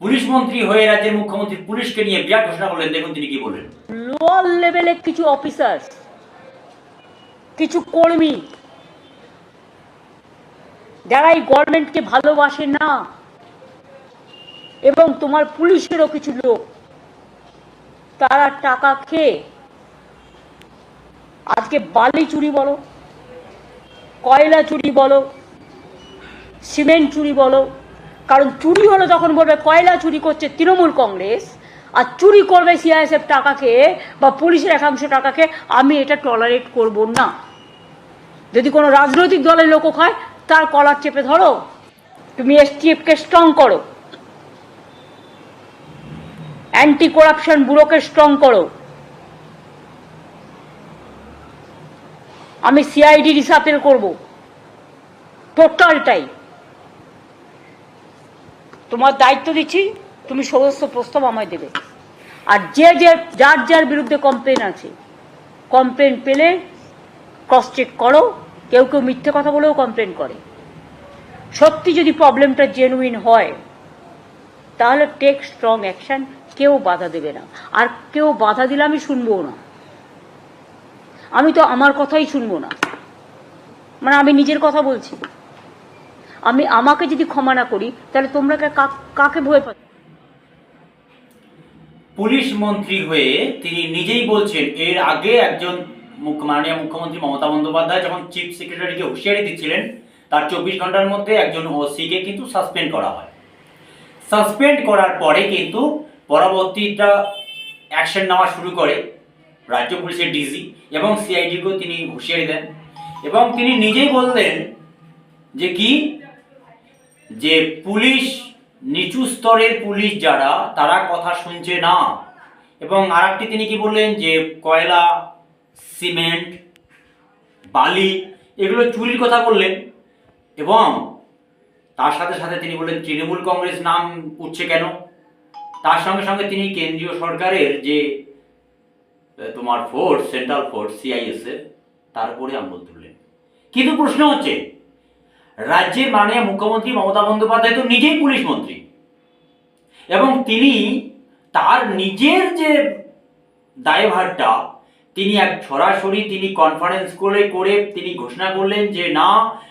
Police মন্ত্রী হয়ে রাজ্যের মুখ্যমন্ত্রী পুলিশকে নিয়ে ঘোষণা করলেন। দেখুন তিনি কি লোয়ার লেভেলে কিছু অফিসার, কিছু কর্মী, যারা এই গভর্নমেন্টকে ভালোবাসে না, এবং তোমার পুলিশেরও কিছু লোক, তারা টাকা খেয়ে আজকে বালি চুরি বলো, কয়লা চুরি বলো, সিমেন্ট চুরি বলো কারণ চুরি হলো তখন বলবে কয়লা চুরি করছে তৃণমূল কংগ্রেস, আর চুরি করবে সিআইএসএফ টাকা খেয়ে বা পুলিশের একাংশ টাকা খেয়ে আমি এটা টলারেট করব না। যদি কোনো রাজনৈতিক দলের লোকও খায়, তার কলার চেপে ধরো, তুমি এসটিএফকে স্ট্রং করো। অ্যান্টি করাপশন ব্যুরোকে স্ট্রং করো। আমি সিআইডি রিসাপেল করব। টোটালটাই তোমার দায়িত্ব দিচ্ছি, তুমি সমস্ত প্রস্তাব আমায় দেবে। আর যে যে, যার যার বিরুদ্ধে কমপ্লেন আছে কমপ্লেন পেলে ক্রস চেক করো, কেউ কেউ মিথ্যে কথা বলেও কমপ্লেন করে। সত্যি যদি প্রবলেমটা জেনুইন হয়, তাহলে টেক স্ট্রং অ্যাকশন কেউ বাধা দেবে না। আর কেউ বাধা দিলে আমি শুনব না। আমি তো আমার কথাই শুনব না। মানে আমি নিজের কথা বলছি। আমি আমাকে যদি ক্ষমা না করি, তাহলে তোমরা কাকে ভয় পাচ্ছ পুলিশ মন্ত্রী হয়ে তিনি নিজেই বলছেন, এর আগে একজন মাননীয় মুখ্যমন্ত্রী মমতা বন্দ্যোপাধ্যায় যখন চিফ সেক্রেটারিকে হুঁশিয়ারি দিচ্ছিলেন, তার চব্বিশ ঘণ্টার মধ্যে একজন ওসিকে কিন্তু সাসপেন্ড করা হয়। সাসপেন্ড করার পরে কিন্তু পরবর্তীটা অ্যাকশন নেওয়া শুরু করে রাজ্য পুলিশের ডিজি এবং সিআইডিকেও তিনি হুঁশিয়ারি দেন। এবং তিনি নিজেই বললেন যে কি যে পুলিশ, নিচু স্তরের পুলিশ যারা, তারা কথা শুনছে না। এবং আরেকটি তিনি কি বললেন যে কয়লা, সিমেন্ট, বালি, এগুলো চুরির কথা বললেন। এবং তার সাথে সাথে তিনি বললেন, তৃণমূল কংগ্রেস নাম উঠছে কেন? তার সঙ্গে সঙ্গে তিনি কেন্দ্রীয় সরকারের যে তোমার ফোর্স সেন্ট্রাল ফোর্স সিআইএসএফ তার উপরে আঙুল তুললেন। কিন্তু প্রশ্ন হচ্ছে রাজ্যের মাননীয় মুখ্যমন্ত্রী মমতা বন্দ্যোপাধ্যায় তো নিজেই পুলিশ মন্ত্রী। এবং তিনি তার নিজের যে দায়ভারটা, তিনি এক সরাসরি তিনি কনফারেন্স করে করে তিনি ঘোষণা করলেন যে, না,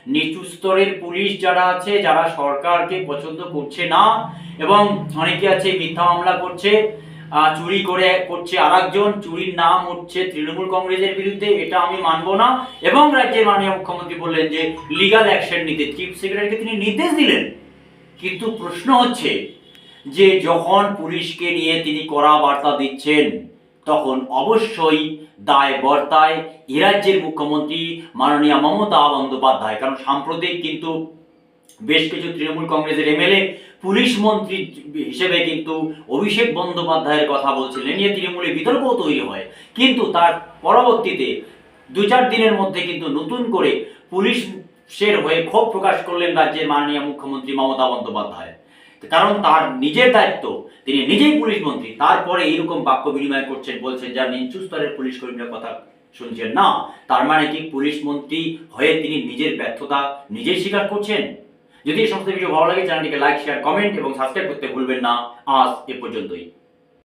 নিচু স্তরের পুলিশ যারা আছে, যারা সরকারকে পছন্দ করছে না, এবং অনেকে আছে মিথ্যা মামলা করছে চুরি করে করছে আরেকজন, চুরির নাম হচ্ছে তৃণমূল কংগ্রেসের বিরুদ্ধে, এটা আমি মানব না। এবং রাজ্যের মাননীয় মুখ্যমন্ত্রী বললেন যে লিগাল অ্যাকশন নিতে। চিফ সেক্রেটারিকে তিনি নির্দেশ দিলেন। কিন্তু প্রশ্ন হচ্ছে যে, যখন পুলিশকে নিয়ে তিনি কড়া বার্তা দিচ্ছেন, তখন অবশ্যই দায় বর্তায়। এ রাজ্যের মুখ্যমন্ত্রী মাননীয় মমতা বন্দ্যোপাধ্যায়। কারণ সাম্প্রতিক কিন্তু বেশ কিছু তৃণমূল কংগ্রেসের এমএলএ, পুলিশ মন্ত্রী হিসেবে কিন্তু অভিষেক বন্দ্যোপাধ্যায়ের কথা বলছিলেন। নিয়ে তৃণমূলে বিতর্কও তৈরি হয়। কিন্তু তার পরবর্তীতে দু চার দিনের মধ্যে কিন্তু নতুন করে পুলিশের হয়ে ক্ষোভ প্রকাশ করলেন রাজ্যের মাননীয় মুখ্যমন্ত্রী মমতা বন্দ্যোপাধ্যায়। কারণ তার নিজের দায়িত্ব, তিনি নিজেই পুলিশ মন্ত্রী, তারপরে এইরকম বাক্য বিনিময় করছেন, বলছেন যা নিচু স্তরের পুলিশ কর্মীরা কথা শুনছেন না। তার মানে কি পুলিশ মন্ত্রী হয়ে তিনি নিজের ব্যর্থতা নিজেই স্বীকার করছেন? যদি এই সমস্ত ভিডিও ভালো লাগে, চ্যানেলটিকে লাইক শেয়ার কমেন্ট এবং সাবস্ক্রাইব করতে ভুলবেন না। আজ এ পর্যন্তই।